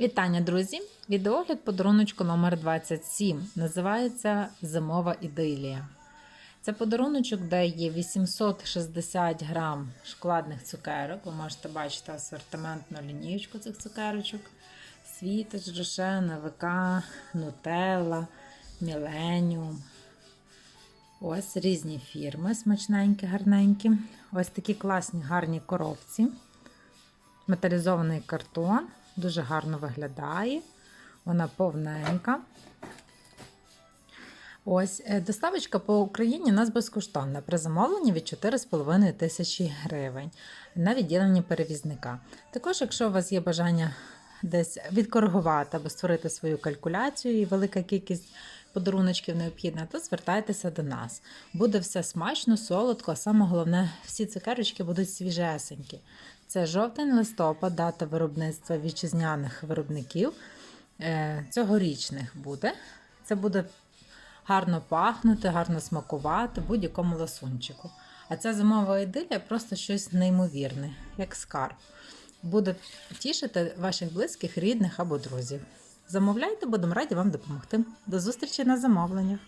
Вітання, друзі! Відеогляд подаруночку номер 27 називається Зимова ідилія. Це подаруночок, де є 860 грам шоколадних цукерок. Ви можете бачити асортиментну лінієчку цих цукерочок. Світоч, Рошен, ВК, Нутелла, Міленіум. Ось різні фірми, смачненькі, гарненькі. Ось такі класні гарні коробці. Металізований картон. Дуже гарно виглядає. Вона повненька. Ось е, доставочка по Україні у нас безкоштовна при замовленні від 4,5 тисячі гривень на відділенні перевізника. Також, якщо у вас є бажання десь відкоригувати або створити свою калькуляцію і велика кількість подаруночків необхідна, то звертайтеся до нас. Буде все смачно, солодко, а саме головне, всі цукерочки будуть свіжесенькі. Це жовтень листопад, дата виробництва вітчизняних виробників. Е, Цьогорічних буде. Це буде гарно пахнути, гарно смакувати будь-якому ласунчику. А ця зимова ідилія просто щось неймовірне, як скарб. Буде тішити ваших близьких, рідних або друзів. Замовляйте, будемо раді вам допомогти. До зустрічі на замовленнях!